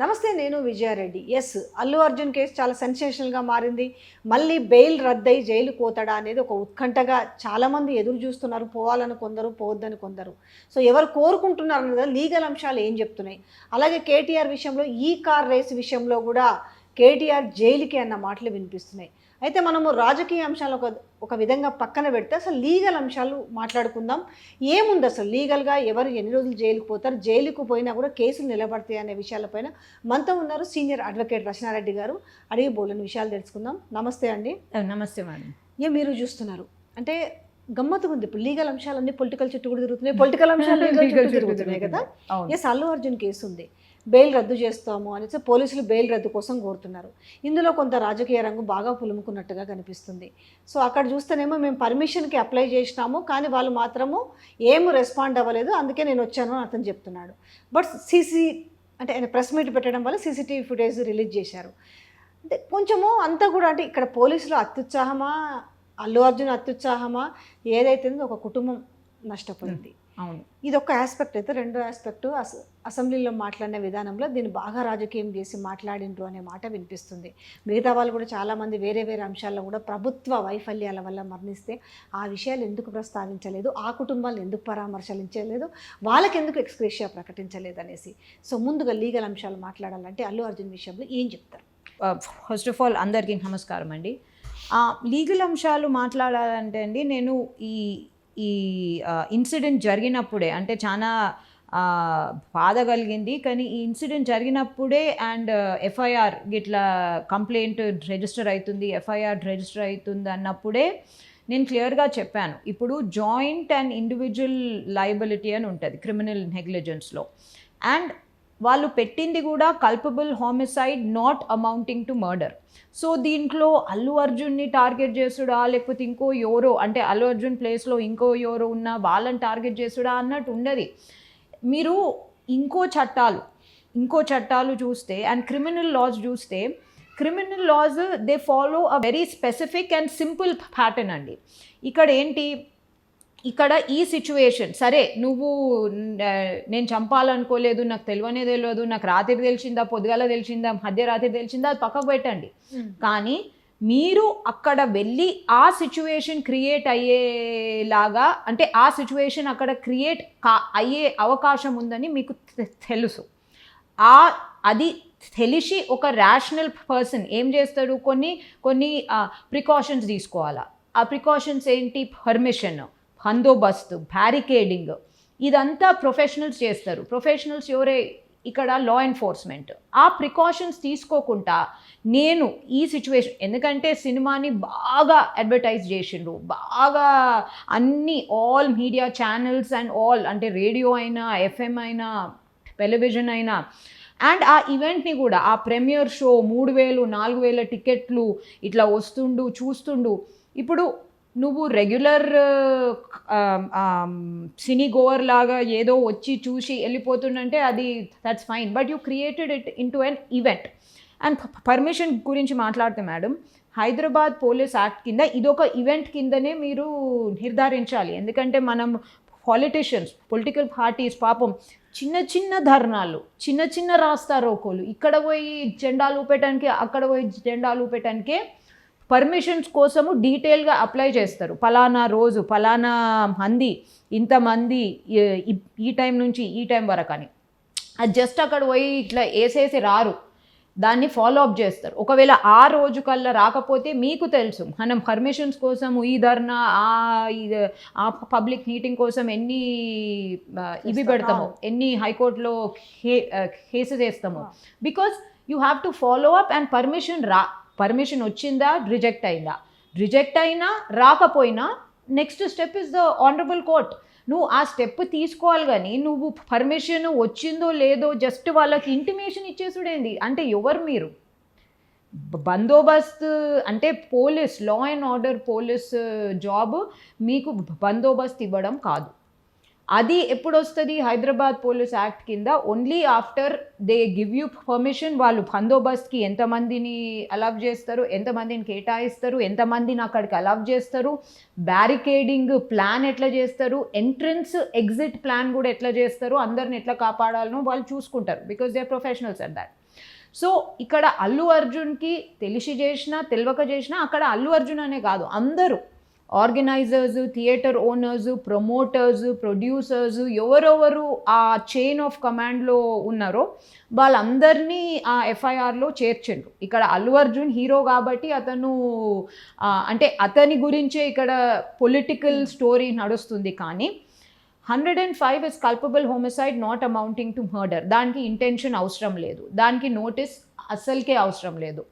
నమస్తే నేను Vijaya Reddy. Yes Allu Arjun case చాలా సెన్సేషనల్గా మారింది. మళ్ళీ బెయిల్ రద్దయి జైలు పోతాడా అనేది ఒక ఉత్కంఠగా చాలామంది ఎదురు చూస్తున్నారు. పోవాలని కొందరు పోవద్దని కొందరు. సో ఎవరు కోరుకుంటున్నారు అన్నది లీగల్ అంశాలు ఏం చెప్తున్నాయి. అలాగే కేటీఆర్ విషయంలో ఈ కార్ రేస్ విషయంలో కూడా కేటీఆర్ జైలుకి అన్న మాటలు వినిపిస్తున్నాయి. అయితే మనము రాజకీయ అంశాలు ఒక ఒక విధంగా పక్కన పెడితే అసలు లీగల్ అంశాలు మాట్లాడుకుందాం. ఏముంది అసలు లీగల్గా? ఎవరు ఎన్ని రోజులు జైలుకు పోతారు? జైలుకు పోయినా కూడా కేసులు నిలబడతాయి అనే విషయాలపైన మనతో ఉన్నారు సీనియర్ అడ్వకేట్ రచనారెడ్డి గారు. అడిగి బోలని విషయాలు తెలుసుకుందాం. నమస్తే అండి. నమస్తే మేడం. ఏ మీరు చూస్తున్నారు. అంటే గమ్మత్తుగా ఉంది. ఇప్పుడు లీగల్ అంశాలన్నీ పొలిటికల్ చుట్టూ కూడా తిరుగుతున్నాయి. పొలిటికల్ అంశాలు తిరుగుతున్నాయి కదా. ఎస్ అల్లు అర్జున్ కేసు ఉంది. బెయిల్ రద్దు చేస్తాము అనేసి పోలీసులు బెయిల్ రద్దు కోసం కోరుతున్నారు. ఇందులో కొంత రాజకీయ రంగు బాగా పులుముకున్నట్టుగా కనిపిస్తుంది. సో అక్కడ చూస్తేనేమో మేము పర్మిషన్కి అప్లై చేసినాము కానీ వాళ్ళు మాత్రము ఏమి రెస్పాండ్ అవ్వలేదు అందుకే నేను వచ్చాను అని అతను చెప్తున్నాడు. బట్ సీసీ అంటే ఆయన ప్రెస్ మీట్ పెట్టడం వల్ల సీసీటీవీ ఫుటేజ్ రిలీజ్ చేశారు. అంటే కొంచెము అంతా కూడా అంటే ఇక్కడ పోలీసులు అత్యుత్సాహమా అల్లు అర్జున్ అత్యుత్సాహమా ఏదైతే ఒక కుటుంబం నష్టపోయింది. అవును. ఇది ఒక ఆస్పెక్ట్ అయితే రెండో ఆస్పెక్ట్ అస అసెంబ్లీలో మాట్లాడిన విధానంలో దీన్ని బాగా రాజకీయం చేసి మాట్లాడిండ్రు అనే మాట వినిపిస్తుంది. మిగతా వాళ్ళు కూడా చాలామంది వేరే వేరే అంశాల్లో కూడా ప్రభుత్వ వైఫల్యాల వల్ల మరణిస్తే ఆ విషయాలు ఎందుకు ప్రస్తావించలేదు? ఆ కుటుంబాలను ఎందుకు పరామర్శించలేదు? వాళ్ళకి ఎందుకు ఎక్స్క్రేషియా ప్రకటించలేదు అనేసి. సో ముందుగా లీగల్ అంశాలు మాట్లాడాలంటే అల్లు అర్జున్ విషయంలో ఏం చెప్తారు? ఫస్ట్ ఆఫ్ ఆల్ అందరికీ నమస్కారం అండి. లీగల్ అంశాలు మాట్లాడాలంటే అండి నేను ఈ ఈ ఇన్సిడెంట్ జరిగినప్పుడే అంటే చాలా బాధ కలిగింది. కానీ ఈ ఇన్సిడెంట్ జరిగినప్పుడే అండ్ ఎఫ్ఐఆర్ గిట్లా కంప్లైంట్ రిజిస్టర్ అవుతుంది ఎఫ్ఐఆర్ రిజిస్టర్ అవుతుంది అన్నప్పుడే నేను క్లియర్గా చెప్పాను. ఇప్పుడు జాయింట్ అండ్ ఇండివిజువల్ లయబిలిటీ అని ఉంటుంది క్రిమినల్ నెగ్లిజెన్స్లో. అండ్ వాళ్ళు పెట్టింది కూడా culpable homicide not amounting to murder so దీంట్లో అల్లు అర్జున్ని టార్గెట్ చేసుడా లేకపోతే ఇంకో ఎవరో అంటే అల్లు అర్జున్ ప్లేస్లో ఇంకో ఎవరో ఉన్న వాళ్ళని టార్గెట్ చేసుడా అన్నట్టు ఉండదు. మీరు ఇంకో చట్టాలు ఇంకో చట్టాలు చూస్తే అండ్ క్రిమినల్ లాస్ చూస్తే criminal laws they follow a very specific and simple pattern అండి. ఇక్కడ ఏంటి? ఇక్కడ ఈ సిచ్యువేషన్ సరే నువ్వు నేను చంపాలనుకోలేదు నాకు తెలియనే తెలియదు నాకు రాత్రి తెలిసిందా పొద్దుగాల తెలిసిందా మధ్యరాత్రి తెలిసిందా అది పక్కకు పెట్టండి. కానీ మీరు అక్కడ వెళ్ళి ఆ సిచ్యువేషన్ క్రియేట్ అయ్యేలాగా అంటే ఆ సిచ్యువేషన్ అక్కడ క్రియేట్ కా అయ్యే అవకాశం ఉందని మీకు తెలుసు. ఆ అది తెలిసి ఒక రేషనల్ పర్సన్ ఏం చేస్తాడు? కొన్ని కొన్ని ప్రికాషన్స్ తీసుకోవాలా. ఆ ప్రికాషన్స్ ఏంటి? పర్మిషన్ బందోబస్తు బ్యారికేడింగ్ ఇదంతా ప్రొఫెషనల్స్ చేస్తారు. ప్రొఫెషనల్స్ ఎవరే? ఇక్కడ లా ఎన్ఫోర్స్మెంట్ ఆ ప్రికాషన్స్ తీసుకోకుండా నేను ఈ సిచ్యువేషన్ ఎందుకంటే సినిమాని బాగా అడ్వర్టైజ్ చేసిండ్రు. బాగా అన్ని all media channels and all అంటే రేడియో అయినా ఎఫ్ఎం అయినా టెలివిజన్ అయినా. అండ్ ఆ ఈవెంట్ని కూడా ఆ ప్రీమియర్ షో మూడు వేలు నాలుగు వేల టికెట్లు ఇట్లా వస్తుండు చూస్తుండు. ఇప్పుడు నువ్వు రెగ్యులర్ సినీ గోవర్ లాగా ఏదో వచ్చి చూసి వెళ్ళిపోతుండంటే అది that's fine but you created it into an event and permission గురించి మాట్లాడితే మేడం హైదరాబాద్ పోలీస్ యాక్ట్ కింద ఇదొక ఈవెంట్ కిందనే మీరు నిర్ధారించాలి. ఎందుకంటే మనం పాలిటిషియన్స్ పొలిటికల్ పార్టీస్ పాపం చిన్న చిన్న ధర్నాలు చిన్న చిన్న రాస్తారోకోలు ఇక్కడ పోయి జెండాలు ఊపేయటానికి అక్కడ పోయి జెండాలు ఊపేయటానికే పర్మిషన్స్ కోసము డీటెయిల్గా అప్లై చేస్తారు. పలానా రోజు పలానా మంది ఇంతమంది ఈ- టైం నుంచి ఈ టైం వరకు అని. అది జస్ట్ అక్కడ పోయి ఇట్లా వేసేసి రారు. దాన్ని ఫాలో అప్ చేస్తారు. ఒకవేళ ఆ రోజు కల్లా రాకపోతే మీకు తెలుసు మనం పర్మిషన్స్ కోసం ఈ ధర్నా ఆ పబ్లిక్ మీటింగ్ కోసం ఎన్ని ఇవి. పెడతామో ఎన్ని హైకోర్టులో cases వేస్తామో because you have to follow up and permission రా. పర్మిషన్ వచ్చిందా? రిజెక్ట్ అయిందా? రిజెక్ట్ అయినా రాకపోయినా next step is the honourable court నువ్వు ఆ స్టెప్ తీసుకోవాలి కానీ నువ్వు పర్మిషన్ వచ్చిందో లేదో జస్ట్ వాళ్ళకి ఇంటిమేషన్ ఇచ్చేసుడేంది? అంటే ఎవరు మీరు? బందోబస్తు అంటే police law and order police uh, job మీకు బందోబస్తు ఇవ్వడం కాదు. అది ఎప్పుడు వస్తుంది హైదరాబాద్ పోలీస్ యాక్ట్ కింద only after they give you permission వాళ్ళు బందోబస్తుకి ఎంతమందిని అలవ్ చేస్తారు? ఎంతమందిని కేటాయిస్తారు? ఎంతమందిని అక్కడికి అలవ్ చేస్తారు? బ్యారికేడింగ్ ప్లాన్ ఎట్లా చేస్తారు? ఎంట్రన్స్ ఎగ్జిట్ ప్లాన్ కూడా ఎట్లా చేస్తారు? అందరిని ఎట్లా కాపాడాలనో వాళ్ళు చూసుకుంటారు because they are professionals at that so ఇక్కడ అల్లు అర్జున్కి తెలిసి చేసినా తెలియక చేసినా అక్కడ అల్లు అర్జున్ అనే కాదు అందరూ organisers theatre owners promoters producers ఎవరెవరు ఆ చైన్ ఆఫ్ కమాండ్లో ఉన్నారో వాళ్ళందరినీ ఆ ఎఫ్ఐఆర్లో చేర్చిండ్రు. ఇక్కడ అల్లు అర్జున్ హీరో కాబట్టి అతను అంటే అతని గురించే ఇక్కడ పొలిటికల్ స్టోరీ నడుస్తుంది కానీ hundred and five is culpable homicide not amounting to murder దానికి ఇంటెన్షన్ అవసరం లేదు. దానికి నోటీస్ అస్సలకే అవసరం లేదు.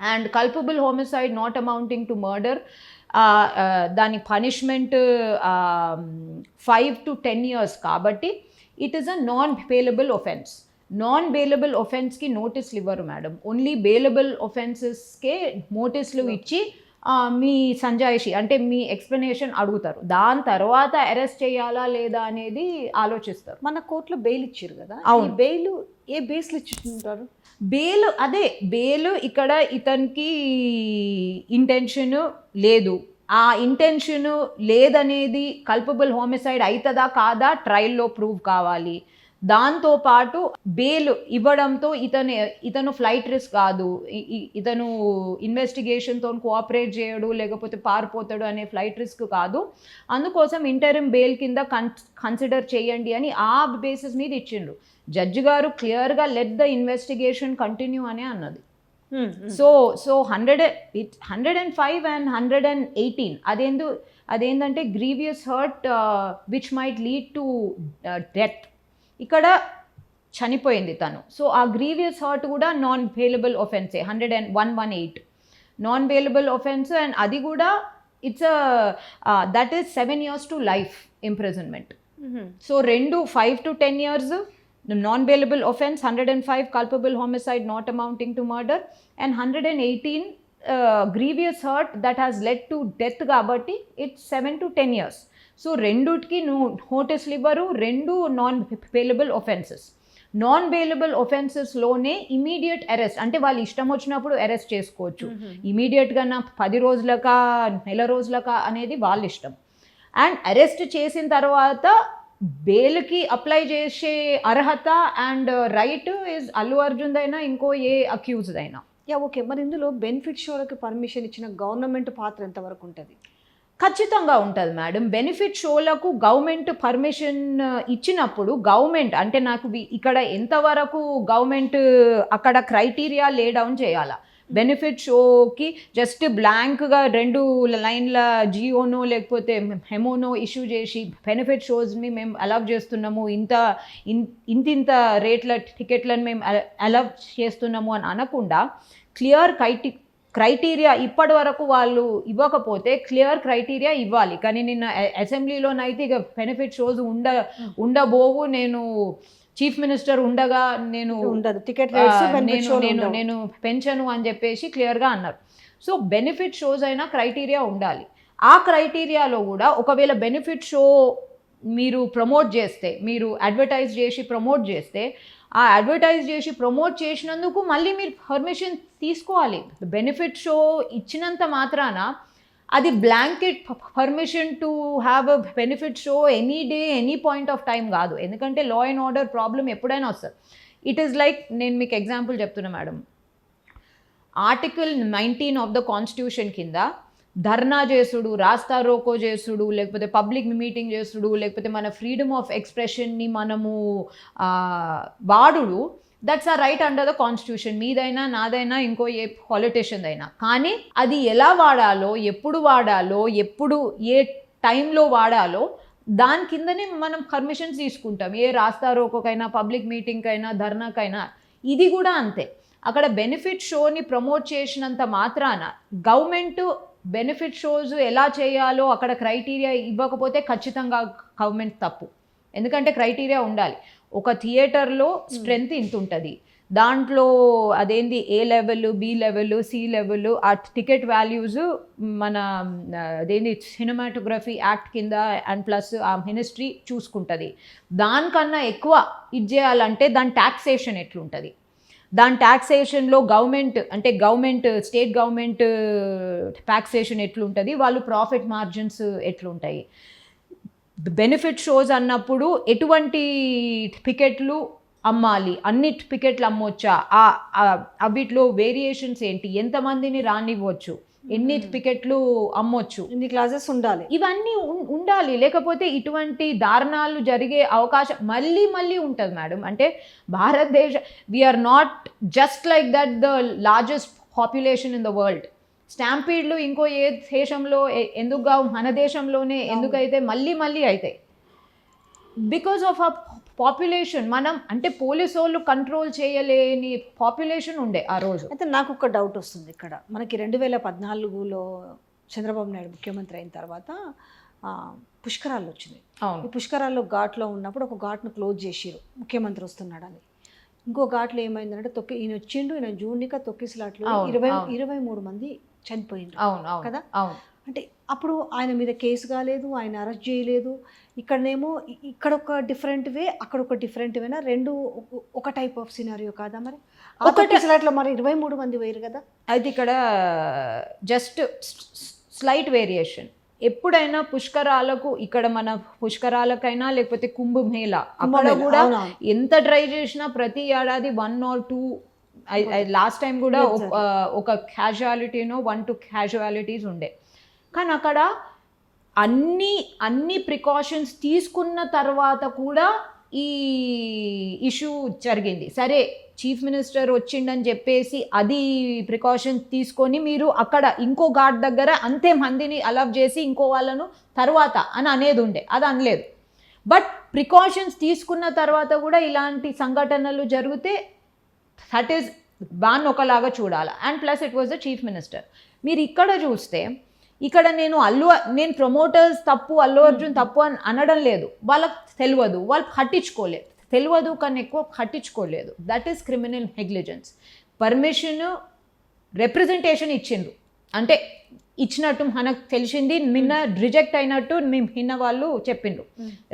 And culpable homicide not amounting to murder దాని punishment five to ten years కాబట్టి it is a non bailable offence non bailable ఒఫెన్స్కి నోటీసులు ఇవ్వరు మేడం ఓన్లీ బెయిలబుల్ ఒఫెన్సెస్కే నోటీసులు ఇచ్చి మీ సంజాయిషి అంటే మీ ఎక్స్ప్లెనేషన్ అడుగుతారు. దాని తర్వాత అరెస్ట్ చేయాలా లేదా అనేది ఆలోచిస్తారు. మన కోర్టులో బెయిల్ ఇచ్చారు కదా. అవును. బెయిల్ ఏ బేస్లు ఇచ్చుంటారు? బేల్ అదే బేల్ ఇక్కడ ఇతనికి ఇంటెన్షన్ లేదు. ఆ ఇంటెన్షన్ లేదనేది కల్పబుల్ హోమిసైడ్ అవుతుందా కాదా? ట్రయల్లో ప్రూవ్ కావాలి. దాంతో పాటు బేల్ ఇవ్వడంతో ఇతను ఇతను ఫ్లైట్ రిస్క్ కాదు. ఇతను ఇన్వెస్టిగేషన్తో కోఆపరేట్ చేయడు లేకపోతే పారిపోతాడు అనే ఫ్లైట్ రిస్క్ కాదు. అందుకోసం ఇంటరిమ్ బెయిల్ కింద కన్ కన్సిడర్ చేయండి అని ఆ బేసిస్ మీద ఇచ్చిండ్రు. జడ్జి గారు క్లియర్గా లెట్ ద ఇన్వెస్టిగేషన్ కంటిన్యూ అనే అన్నది. So so hundred it hundred and five and hundred and eighteen అదేందు అదేంటంటే grievous hurt which might lead to death ఇక్కడ చనిపోయింది తను. సో ఆ గ్రీవియస్ హర్ట్ కూడా non bailable ఒఫెన్సే hundred and one one eight non bailable offence and అది కూడా it's that is seven years to life imprisonment so రెండు five to ten years non bailable offence hundred and five culpable homicide not amounting to murder and hundred and eighteen grievous hurt that has led to death కాబట్టి it's seven to ten years so రెండుకి నువ్వు నోటీసులు ఇవ్వరు రెండు non bailable offences non bailable ఒఫెన్సెస్లోనే immediate arrest అంటే వాళ్ళు ఇష్టం వచ్చినప్పుడు అరెస్ట్ చేసుకోవచ్చు. ఇమీడియట్గా నా పది రోజులకా నెల రోజులకా అనేది వాళ్ళ ఇష్టం. అండ్ అరెస్ట్ చేసిన తర్వాత బెయిల్కి అప్లై చేసే అర్హత and right is Allu Arjun అయినా ఇంకో ఏ అక్యూజ్డ్ అయినా యా ఓకే మరి ఇందులో బెనిఫిట్ షోలకి పర్మిషన్ ఇచ్చిన గవర్నమెంట్ పాత్ర ఎంతవరకు ఉంటుంది? ఖచ్చితంగా ఉంటుంది మేడం బెనిఫిట్ షోలకు గవర్నమెంట్ పర్మిషన్ ఇచ్చినప్పుడు గవర్నమెంట్ అంటే నాకు ఇక్కడ ఎంతవరకు గవర్నమెంట్ అక్కడ క్రైటీరియా లే డౌన్ చేయాలా? బెనిఫిట్ షోకి జస్ట్ బ్లాంక్గా రెండు లైన్ల జియోనో లేకపోతే హెమోనో ఇష్యూ చేసి బెనిఫిట్ షోస్ని మేము అలౌ చేస్తున్నాము ఇంత ఇన్- ఇంతింత రేట్ల టికెట్లను మేము అలౌ చేస్తున్నాము అని అనకుండా క్లియర్ కైటి క్రైటీరియా ఇప్పటి వరకు వాళ్ళు ఇవ్వకపోతే క్లియర్ క్రైటీరియా ఇవ్వాలి. కానీ నిన్న అసెంబ్లీలోనైతే ఇక బెనిఫిట్ షోస్ ఉండ ఉండబోవు. నేను చీఫ్ మినిస్టర్ ఉండగా నేను ఉండదు. టికెట్ నేను నేను. నేను పెంచను అని చెప్పేసి క్లియర్గా అన్నారు. సో బెనిఫిట్ షోస్ అయినా క్రైటీరియా ఉండాలి. ఆ క్రైటీరియాలో కూడా ఒకవేళ బెనిఫిట్ షో మీరు ప్రమోట్ చేస్తే మీరు అడ్వర్టైజ్ చేసి ప్రమోట్ చేస్తే ఆ అడ్వర్టైజ్ చేసి ప్రమోట్ చేసినందుకు మళ్ళీ మీరు పర్మిషన్ తీసుకోవాలి. బెనిఫిట్ షో ఇచ్చినంత మాత్రాన అది blanket permission to have a benefit show any day any point of time కాదు. ఎందుకంటే లా అండ్ ఆర్డర్ ప్రాబ్లం ఎప్పుడైనా వస్తుంది. ఇట్ ఈస్ లైక్ నేను మీకు ఎగ్జాంపుల్ చెప్తున్నా madam. Article nineteen of the constitution కింద ధర్నా చేసుడు రాస్తా రోకో చేసుడు లేకపోతే పబ్లిక్ మీటింగ్ చేసుడు లేకపోతే మన ఫ్రీడమ్ ఆఫ్ ఎక్స్ప్రెషన్ని మనము వాడుడు. That's a right under the constitution మీదైనా నాదైనా ఇంకో ఏ పాలిటిషియన్ అయినా. కానీ అది ఎలా వాడాలో ఎప్పుడు వాడాలో ఎప్పుడు ఏ టైంలో వాడాలో దాని కిందనే మనం పర్మిషన్స్ తీసుకుంటాం. ఏ రాస్తారో రోకోకైనా పబ్లిక్ మీటింగ్కైనా ధర్నాకైనా. ఇది కూడా అంతే. అక్కడ బెనిఫిట్ షోని ప్రమోట్ చేసినంత మాత్రాన గవర్నమెంట్ బెనిఫిట్ షోస్ ఎలా చేయాలో అక్కడ క్రైటీరియా ఇవ్వకపోతే ఖచ్చితంగా గవర్నమెంట్ తప్పు. ఎందుకంటే క్రైటీరియా ఉండాలి. ఒక థియేటర్లో స్ట్రెంగ్త్ ఇంత ఉంటుంది దాంట్లో అదేంది? A level B level C level ఆ టికెట్ వాల్యూస్ మన అదేంది? సినిమాటోగ్రఫీ యాక్ట్ కింద అండ్ ప్లస్ ఆ మినిస్ట్రీ చూసుకుంటుంది. దానికన్నా ఎక్కువ ఇది చేయాలంటే దాని ట్యాక్సేషన్ ఎట్లుంటుంది? దాని ట్యాక్సేషన్లో గవర్నమెంట్ అంటే గవర్నమెంట్ స్టేట్ గవర్నమెంట్ ట్యాక్సేషన్ ఎట్లుంటుంది? వాళ్ళు ప్రాఫిట్ మార్జిన్స్ ఎట్లుంటాయి? బెనిఫిట్ షోస్ అన్నప్పుడు ఎటువంటి టికెట్లు అమ్మాలి? అన్ని టికెట్లు ఆ- అవిట్లో వేరియేషన్స్ ఏంటి? ఎంతమందిని రానివ్వచ్చు? ఎన్ని టికెట్లు అమ్మొచ్చు? ఇన్ని క్లాసెస్ ఉండాలి? ఇవన్నీ ఉం- ఉండాలి. లేకపోతే ఇటువంటి దారుణాలు జరిగే అవకాశం మళ్ళీ మళ్ళీ ఉంటుంది మేడం. అంటే భారతదేశ we're not just like that the largest population in the world స్టాంపీడ్లు ఇంకో ఏ దేశంలో ఎ- ఎందుకు కావు? మన దేశంలోనే ఎందుకైతే మళ్ళీ మళ్ళీ అవుతాయి బికాస్ ఆఫ్ ఆ పాపులేషన్ మనం అంటే పోలీసు వాళ్ళు కంట్రోల్ చేయలేని పాపులేషన్ ఉండే ఆ రోజు. అయితే నాకు ఒక డౌట్ వస్తుంది ఇక్కడ. మనకి రెండు వేల పద్నాలుగులో చంద్రబాబు నాయుడు ముఖ్యమంత్రి అయిన తర్వాత పుష్కరాలు వచ్చినాయి అవును. ఈ పుష్కరాల్లో ఘాట్లో ఉన్నప్పుడు ఒక ఘాట్ను క్లోజ్ చేసిరు ముఖ్యమంత్రి వస్తున్నాడని. ఇంకో ఘాట్లో ఏమైందంటే తొక్కి ఈయన వచ్చిండు ఈయన జూనిక తొక్కిసలాట్లు ఇరవై. ఇరవై మూడు మంది చనిపోయిండ్రు అవును అవును కదా? అవును. అంటే అప్పుడు ఆయన మీద కేసు కాలేదు ఆయన అరెస్ట్ చేయలేదు. ఇక్కడనేమో ఇక్కడ ఒక డిఫరెంట్ వే అక్కడ ఒక డిఫరెంట్ వేనా? రెండు ఒక- టైప్ ఆఫ్ సినారియో కాదా మరి? ఒకటే- ఒకటి మరి ఇరవై మూడు మంది పోయారు కదా? అయితే ఇక్కడ జస్ట్ స్లైట్ వేరియేషన్ ఎప్పుడైనా పుష్కరాలకు ఇక్కడ మన పుష్కరాలకైనా లేకపోతే కుంభమేళ అక్కడ కూడా. ఎంత ట్రై చేసినా ప్రతి ఏడాది one or two last time కూడా ఒక- క్యాజువాలిటీనో వన్ టు క్యాజువాలిటీస్ ఉండే. కానీ అక్కడ అన్ని అన్ని ప్రికాషన్స్ తీసుకున్న తర్వాత కూడా ఈ ఇష్యూ జరిగింది. సరే చీఫ్ మినిస్టర్ వచ్చిండని చెప్పేసి అది ప్రికాషన్స్ తీసుకొని మీరు అక్కడ ఇంకో ఘాట్ దగ్గర అంతే మందిని అలవ్ చేసి ఇంకో వాళ్ళను తర్వాత అని అనేది ఉండే. అది అనలేదు. బట్ ప్రికాషన్స్ తీసుకున్న తర్వాత కూడా ఇలాంటి సంఘటనలు జరిగితే దట్ ఈస్ బాన్ ఒకలాగా చూడాలి. And plus it was the chief minister మీరు ఇక్కడ చూస్తే ఇక్కడ నేను అల్లు నేను ప్రమోటర్స్ తప్పు అల్లు అర్జున్ తప్పు అని అనడం లేదు. వాళ్ళకి తెలియదు. వాళ్ళు పట్టించుకోలేదు. తెలియదు కానీ ఎక్కువ పట్టించుకోలేదు. That is criminal negligence permission representation ఇచ్చిండ్రు. అంటే ఇచ్చినట్టు మనకు తెలిసింది నిన్న రిజెక్ట్ అయినట్టు మేము నిన్న వాళ్ళు చెప్పిండ్రు.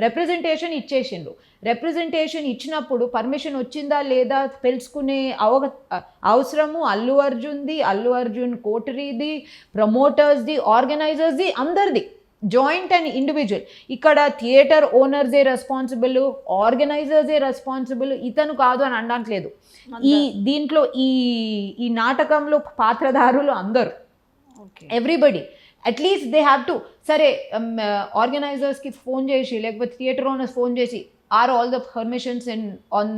రిప్రజెంటేషన్ ఇచ్చేసిండ్రు. రిప్రజెంటేషన్ ఇచ్చినప్పుడు పర్మిషన్ వచ్చిందా లేదా తెలుసుకునే అవగ అవసరము అల్లు అర్జున్ది అల్లు అర్జున్ కోటరీది ప్రమోటర్స్ది ఆర్గనైజర్స్ది అందరిది. జాయింట్ అండ్ ఇండివిజువల్ ఇక్కడ థియేటర్ ఓనర్సే రెస్పాన్సిబుల్ ఆర్గనైజర్సే రెస్పాన్సిబుల్ ఇతను కాదు అని అనట్లేదు ఈ దీంట్లో ఈ ఈ నాటకంలో పాత్రధారులు అందరు. Everybody at least they have to సరే ఆర్గనైజర్స్కి ఫోన్ చేసి లేకపోతే థియేటర్ ఓనర్స్ ఫోన్ చేసి or all the permissions in on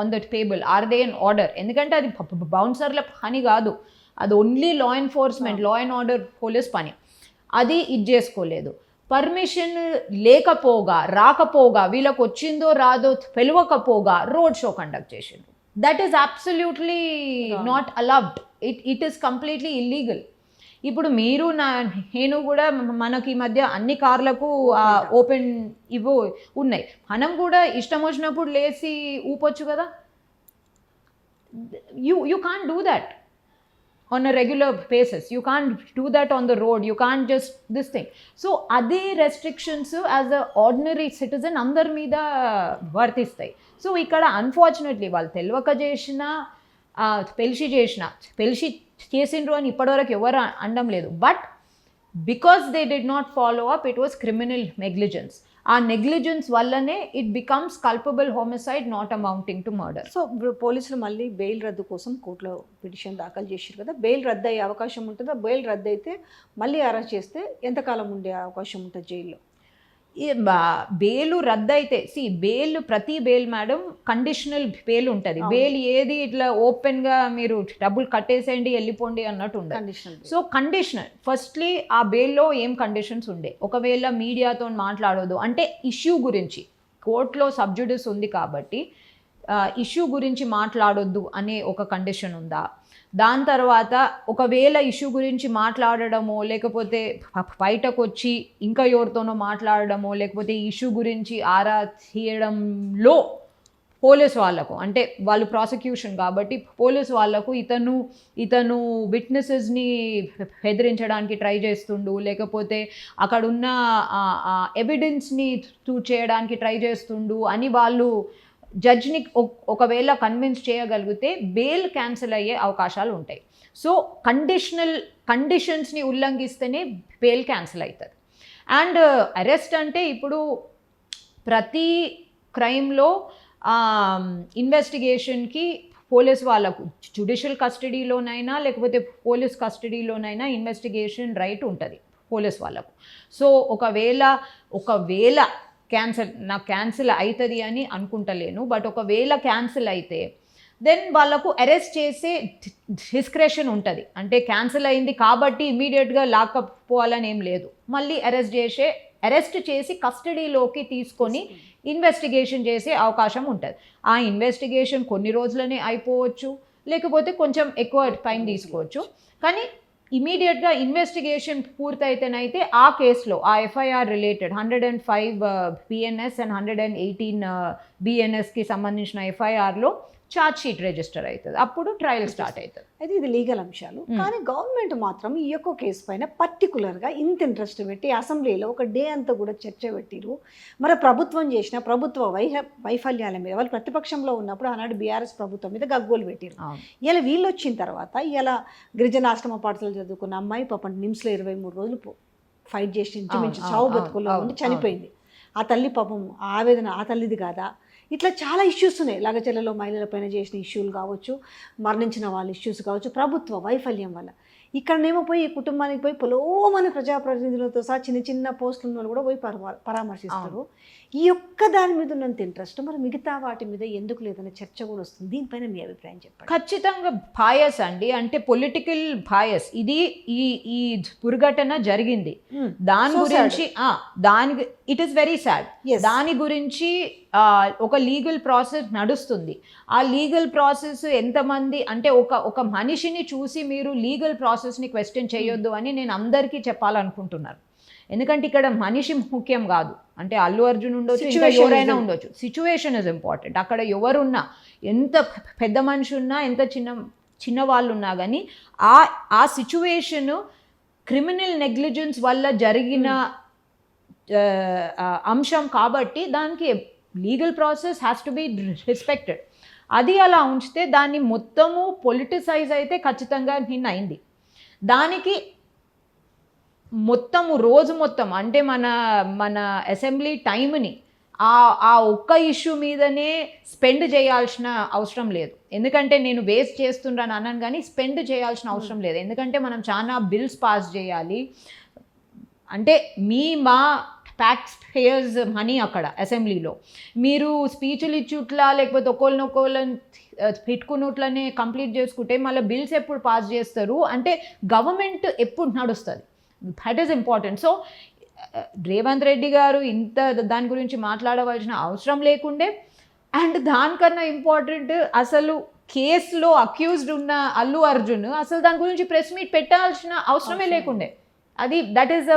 on that table or they in order ఎందుకంటే అది బౌన్సర్ల పని కాదు. అది only law enforcement law and order police పని. అది ఇది చేసుకోలేదు. పర్మిషన్ లేకపోగా రాకపోగా వీళ్ళకి వచ్చిందో రాదో తెలియకపోగా రోడ్ షో కండక్ట్ చేసిండ్రు. That is absolutely not allowed it it is completely illegal ఇప్పుడు మీరు నా నేను కూడా మనకి మధ్య అన్ని కార్లకు ఓపెన్ ఇవో ఉన్నాయి మనం కూడా ఇష్టం వచ్చినప్పుడు లేచి ఊపొచ్చు కదా you you can do that on a regular basis. You can't do that on the road. You can't just this thing. So అదే restrictions as a ordinary citizen అందరి మీద వర్తిస్తాయి సో ఇక్కడ అన్ఫార్చునేట్లీ వాళ్ళు తెలియక చేసిన పెలిషి చేసిన పెలిషి చేసిండ్రు అని ఇప్పటివరకు ఎవరు అనడం లేదు. But because they did not follow up it was criminal negligence ఆ నెగ్లిజెన్స్ వల్లనే it becomes culpable homicide not amounting to murder so ఇప్పుడు పోలీసులు మళ్ళీ బెయిల్ రద్దు కోసం కోర్టులో పిటిషన్ దాఖలు చేశారు కదా బెయిల్ రద్దు అయ్యే అవకాశం ఉంటుందా? బెయిల్ రద్దు అయితే మళ్ళీ అరెస్ట్ చేస్తే ఎంతకాలం ఉండే అవకాశం ఉంటుంది జైల్లో? ఈ బా- బెయిల్ రద్దయితే సి బెయిల్ ప్రతి బెయిల్ మేడం కండిషనల్ బెయిల్ ఉంటుంది. బెయిల్ ఏది ఇట్లా ఓపెన్గా మీరు డబ్బులు కట్టేసేయండి వెళ్ళిపోండి అన్నట్టు ఉండదు. కండిషనల్ సో కండిషనల్ ఫస్ట్లీ ఆ బెయిల్లో ఏం కండిషన్స్ ఉండే? ఒకవేళ మీడియాతో మాట్లాడొద్దు. అంటే ఇష్యూ గురించి. కోర్టులో సబ్జుడిస్ ఉంది కాబట్టి ఇష్యూ గురించి మాట్లాడొద్దు అనే ఒక కండిషన్ ఉందా? దాని తర్వాత ఒకవేళ ఇష్యూ గురించి మాట్లాడడమో లేకపోతే బయటకు వచ్చి ఇంకా ఎవరితోనో మాట్లాడడమో లేకపోతే ఇష్యూ గురించి ఆరా తీయడంలో పోలీస్ వాళ్ళకు అంటే వాళ్ళు ప్రాసిక్యూషన్ కాబట్టి పోలీస్ వాళ్ళకు ఇతను ఇతను విట్నెసెస్ని బెదిరించడానికి ట్రై చేస్తుండు లేకపోతే అక్కడున్న ఎవిడెన్స్ని చేయడానికి ట్రై చేస్తుండు అని వాళ్ళు జడ్జ్ని ఒకవేళ కన్విన్స్ చేయగలిగితే బెయిల్ క్యాన్సిల్ అయ్యే అవకాశాలు ఉంటాయి. సో కండిషనల్ కండిషన్స్ని ఉల్లంఘిస్తేనే బెయిల్ క్యాన్సిల్ అవుతుంది అండ్ అరెస్ట్ అంటే ఇప్పుడు ప్రతి క్రైమ్లో ఇన్వెస్టిగేషన్కి పోలీస్ వాళ్ళకు జుడిషియల్ కస్టడీలోనైనా లేకపోతే పోలీస్ కస్టడీలోనైనా ఇన్వెస్టిగేషన్ రైట్ ఉంటుంది పోలీస్ వాళ్ళకు. సో ఒకవేళ ఒకవేళ క్యాన్సల్ నాకు క్యాన్సిల్ అవుతుంది అని అనుకుంటలేను. బట్ ఒకవేళ క్యాన్సిల్ అయితే దెన్ వాళ్ళకు అరెస్ట్ చేసే డిస్క్రెషన్ ఉంటుంది. అంటే క్యాన్సిల్ అయింది కాబట్టి ఇమీడియట్గా లాకప్ పోవాలని ఏం లేదు. మళ్ళీ అరెస్ట్ చేసే అరెస్ట్ చేసి కస్టడీలోకి తీసుకొని ఇన్వెస్టిగేషన్ చేసే అవకాశం ఉంటుంది. ఆ ఇన్వెస్టిగేషన్ కొన్ని రోజులనే అయిపోవచ్చు. లేకపోతే కొంచెం ఎక్కువ టైం తీసుకోవచ్చు. కానీ ఇమీడియట్గా ఇన్వెస్టిగేషన్ పూర్తయితేనైతే ఆ కేసులో ఆ FIR related hundred and five uh, BNS and hundred and eighteen uh, బిఎన్ఎస్కి సంబంధించిన ఎఫ్ఐఆర్లో ఛార్జ్ షీట్ రిజిస్టర్ అవుతుంది. అప్పుడు ట్రయల్ స్టార్ట్ అవుతుంది. అయితే ఇది లీగల్ అంశాలు. కానీ గవర్నమెంట్ మాత్రం ఈ యొక్క కేసు పైన పర్టికులర్గా ఇంత ఇంట్రెస్ట్ పెట్టి అసెంబ్లీలో ఒక డే అంతా కూడా చర్చ పెట్టిరు మరి ప్రభుత్వం చేసిన ప్రభుత్వ వైహ వైఫల్యాల మీద వాళ్ళు ప్రతిపక్షంలో ఉన్నప్పుడు ఆనాడు బీఆర్ఎస్ ప్రభుత్వం మీద గగ్గోలు పెట్టిరు ఇలా వీళ్ళు వచ్చిన తర్వాత ఇలా గిరిజన ఆశ్రమ పాఠశాల చదువుకున్న అమ్మాయి పాపం నిమ్స్లో ఇరవై మూడు రోజులు ఫైట్ చేసి ఇంచుమించు చావు బతుకుల్లో ఉండి చనిపోయింది. ఆ తల్లి పాపం ఆవేదన ఆ తల్లిది కాదా? ఇట్లా చాలా ఇష్యూస్ ఉన్నాయి. లగచెల్లలో మహిళలపైన చేసిన ఇష్యూలు కావచ్చు మరణించిన వాళ్ళ ఇష్యూస్ కావచ్చు ప్రభుత్వ వైఫల్యం వల్ల. ఇక్కడనేమో పోయి ఈ కుటుంబానికి పోయి పొలోమని ప్రజాప్రతినిధులతో సహా చిన్న చిన్న పోస్టుల వాళ్ళు కూడా పోయి పరమ- పరామర్శిస్తారు. ఈ ఒక్క దాని మీద ఉన్నంత ఇంట్రెస్ట్ మరి మిగతా వాటి మీద ఎందుకు లేదనే చర్చ కూడా వస్తుంది. దీనిపైన మీ అభిప్రాయం చెప్పండి. ఖచ్చితంగా బాయస్ అండి. అంటే పొలిటికల్ బాయస్ ఇది ఈ ఈ దుర్ఘటన జరిగింది. Hmm. దాని గురించి దాని ఇట్ ఈస్ వెరీ సాడ్. దాని గురించి ఒక లీగల్ ప్రాసెస్ నడుస్తుంది. ఆ లీగల్ ప్రాసెస్ ఎంతమంది అంటే ఒక ఒక మనిషిని చూసి మీరు లీగల్ ప్రాసెస్ని క్వశ్చన్ చేయొద్దు అని నేను అందరికీ చెప్పాలనుకుంటున్నాను ఎందుకంటే ఇక్కడ మనిషి ముఖ్యం కాదు. అంటే అల్లు అర్జున్ ఉండొచ్చు ఇంకా ఎవరైనా ఉండొచ్చు. సిచ్యువేషన్ ఇస్ ఇంపార్టెంట్ అక్కడ ఎవరున్నా ఎంత పెద్ద మనిషి ఉన్నా ఎంత చిన్న చిన్న వాళ్ళు ఉన్నా కానీ ఆ ఆ సిచ్యువేషన్ క్రిమినల్ నెగ్లిజెన్స్ వల్ల జరిగిన ఆ, అంశం కాబట్టి దానికి legal process has to be respected. అది అలా ఉంచితే దాన్ని మొత్తము పొలిటిసైజ్ అయితే ఖచ్చితంగా నిన్న అయింది. దానికి మొత్తము రోజు మొత్తం అంటే మన మన అసెంబ్లీ టైంని ఆ ఆ ఒక్క ఇష్యూ మీదనే స్పెండ్ చేయాల్సిన అవసరం లేదు. ఎందుకంటే నేను వేస్ట్ చేస్తున్నాను అన్నాను కానీ స్పెండ్ చేయాల్సిన అవసరం లేదు. ఎందుకంటే మనం చాలా బిల్స్ పాస్ చేయాలి. అంటే మీ మా ట్యాక్స్ పేయర్స్ మనీ అక్కడ అసెంబ్లీలో మీరు స్పీచ్లు ఇచ్చుట్లా లేకపోతే ఒకళ్ళని ఒకళ్ళని పెట్టుకున్నట్లనే కంప్లీట్ చేసుకుంటే మళ్ళీ బిల్స్ ఎప్పుడు పాస్ చేస్తారు? అంటే గవర్నమెంట్ ఎప్పుడు నడుస్తుంది? That is important so Revanth Reddy garu ఇంత దాని గురించి మాట్లాడవలసిన అవసరం లేకుండే అండ్ దానికన్నా ఇంపార్టెంట్ అసలు కేసులో అక్యూజ్డ్ ఉన్న అల్లు అర్జున్ అసలు దాని గురించి ప్రెస్ మీట్ పెట్టాల్సిన అవసరమే లేకుండే. అది దట్ ఈస్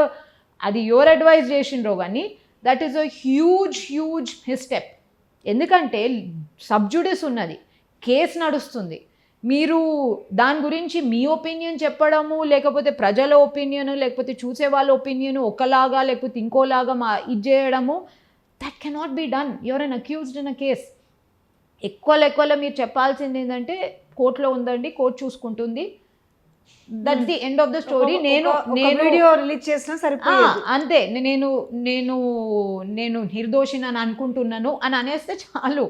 అది యువర్ అడ్వైజ్ చేసిండ్రో కానీ that is a huge huge misstep ఎందుకంటే సబ్జుడిస్ ఉన్నది కేసు నడుస్తుంది. మీరు దాని గురించి మీ ఒపీనియన్ చెప్పడము లేకపోతే ప్రజల ఒపీనియన్ లేకపోతే చూసే వాళ్ళ ఒపీనియన్ ఒకలాగా లేకపోతే ఇంకోలాగా మా ఇది చేయడము that cannot be done your an accused in a case ఎక్కువ ఎక్కువలో మీరు చెప్పాల్సింది ఏంటంటే కోర్టులో ఉందండి కోర్టు చూసుకుంటుంది. That the end of the story నేను నేను వీడియో రిలీజ్ చేసినా సరిపోయేది. అంతే. నేను నేను నేను నిర్దోషిని అని అనుకుంటున్నాను అని అనేస్తే చాలు.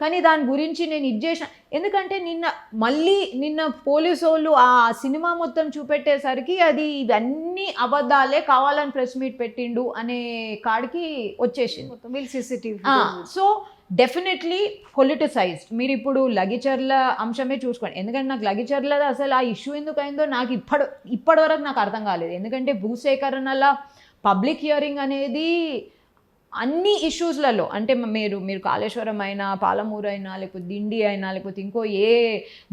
కానీ దాని గురించి నేను ఇది చేసిన ఎందుకంటే నిన్న మళ్ళీ నిన్న పోలీసు వాళ్ళు ఆ సినిమా మొత్తం చూపెట్టేసరికి అది ఇవన్నీ అబద్ధాలే కావాలని ప్రెస్ మీట్ పెట్టిండు అనే కాడికి వచ్చేసింది. వీళ్ళు సీసీటీవీ సో డెఫినెట్లీ పొలిటిసైజ్డ్ మీరు ఇప్పుడు లగిచర్ల అంశమే చూసుకోండి. ఎందుకంటే నాకు లగిచర్ల అసలు ఆ ఇష్యూ ఎందుకు అయిందో నాకు ఇప్పటి ఇప్పటి వరకు నాకు అర్థం కాలేదు. ఎందుకంటే భూసేకరణల పబ్లిక్ హియరింగ్ అనేది అన్ని ఇష్యూస్లలో అంటే మీరు మీరు కాళేశ్వరం అయినా పాలమూరు అయినా లేకపోతే దిండి అయినా లేకపోతే ఇంకో ఏ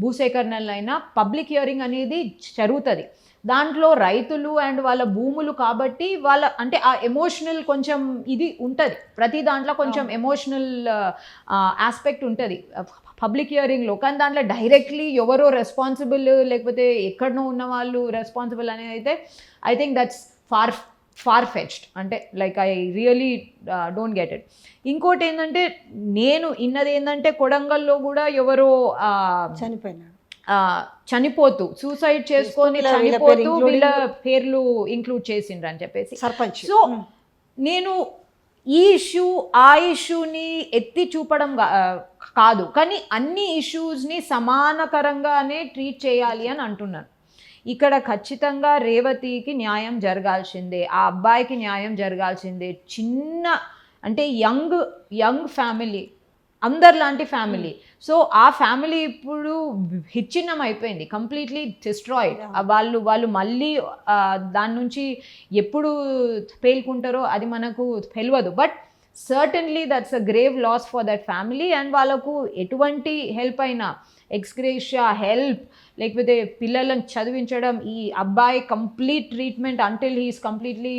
భూసేకరణలైనా పబ్లిక్ హియరింగ్ అనేది జరుగుతుంది దాంట్లో రైతులు అండ్ వాళ్ళ భూములు కాబట్టి వాళ్ళ అంటే ఆ ఎమోషనల్ కొంచెం ఇది ఉంటుంది. ప్రతి దాంట్లో కొంచెం ఎమోషనల్ ఆస్పెక్ట్ ఉంటుంది. పబ్లిక్ హియరింగ్లో కానీ దాంట్లో డైరెక్ట్లీ ఎవరో రెస్పాన్సిబుల్ లేకపోతే ఎక్కడనో ఉన్న వాళ్ళు రెస్పాన్సిబుల్ అనేది అయితే I think that's far far fetched అంటే like I really don't get it ఇంకోటి ఏంటంటే నేను ఇన్నది ఏంటంటే కొడంగల్లో కూడా ఎవరో ఆ, చనిపోతూ సూసైడ్ చేసుకొని చనిపోతూ వీళ్ళ పేర్లు ఇంక్లూడ్ చేసిండ్రు అని చెప్పేసి. సర్పంచ్. సో నేను ఈ ఇష్యూ ఆ ఇష్యూని ఎత్తి చూపడం కాదు. కానీ అన్ని ఇష్యూస్ని సమానకరంగానే ట్రీట్ చేయాలి అని అంటున్నాను. ఇక్కడ ఖచ్చితంగా రేవతికి న్యాయం జరగాల్సిందే ఆ అబ్బాయికి న్యాయం జరగాల్సిందే. చిన్న అంటే యంగ్ యంగ్ ఫ్యామిలీ అందరిలాంటి ఫ్యామిలీ. సో ఆ ఫ్యామిలీ ఇప్పుడు విచ్ఛిన్నం అయిపోయింది. కంప్లీట్లీ డిస్ట్రాయిడ్ వాళ్ళు వాళ్ళు మళ్ళీ దాని నుంచి ఎప్పుడు పేలుకుంటారో అది మనకు తెలియదు but certainly that's a grave loss for that family and వాళ్ళకు ఎటువంటి హెల్ప్ అయినా ఎక్స్గ్రేషియా హెల్ప్ లేకపోతే పిల్లలను చదివించడం ఈ అబ్బాయి complete treatment until he's completely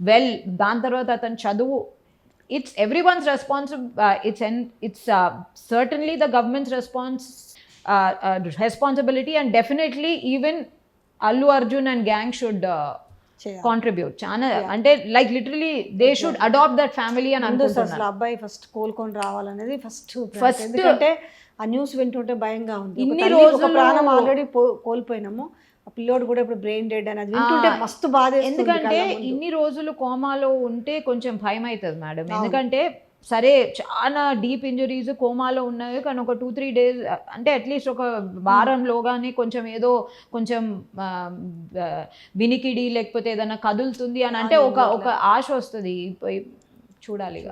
well దాని తర్వాత అతను చదువు it's every one's responsible it's an it's certainly the government's response responsibility and definitely even Allu Arjun and gang should contribute చాలా అంటే like literally they should adopt that family అని అనుకుంటున్నారు. అబ్బాయి first కోలుకొని రావాలనేది ఫస్ట్ ఫస్ట్ అంటే ఆ news వింటుంటే భయంగా ఉంది. ఇన్ని రోజులు ప్రాణం ఆల్రెడీ కోల్పోయినాము. ఆ పిల్లోడు కూడా ఇప్పుడు బ్రెయిన్ డెడ్ అనేది వింటుంటే మస్తు బాధ ఎందుకంటే ఇన్ని రోజులు కోమాలో ఉంటే కొంచెం భయం అవుతుంది మేడం ఎందుకంటే సరే చాలా డీప్ ఇంజరీస్ కోమాలో ఉన్నాయి కానీ ఒక టూ త్రీ డేస్ అంటే అట్లీస్ట్ ఒక వారంలోగానే కొంచెం ఏదో కొంచెం వినికిడి లేకపోతే ఏదైనా కదులుతుంది అని అంటే ఒక ఒక ఆశ వస్తుంది. చూడాలి ఇక.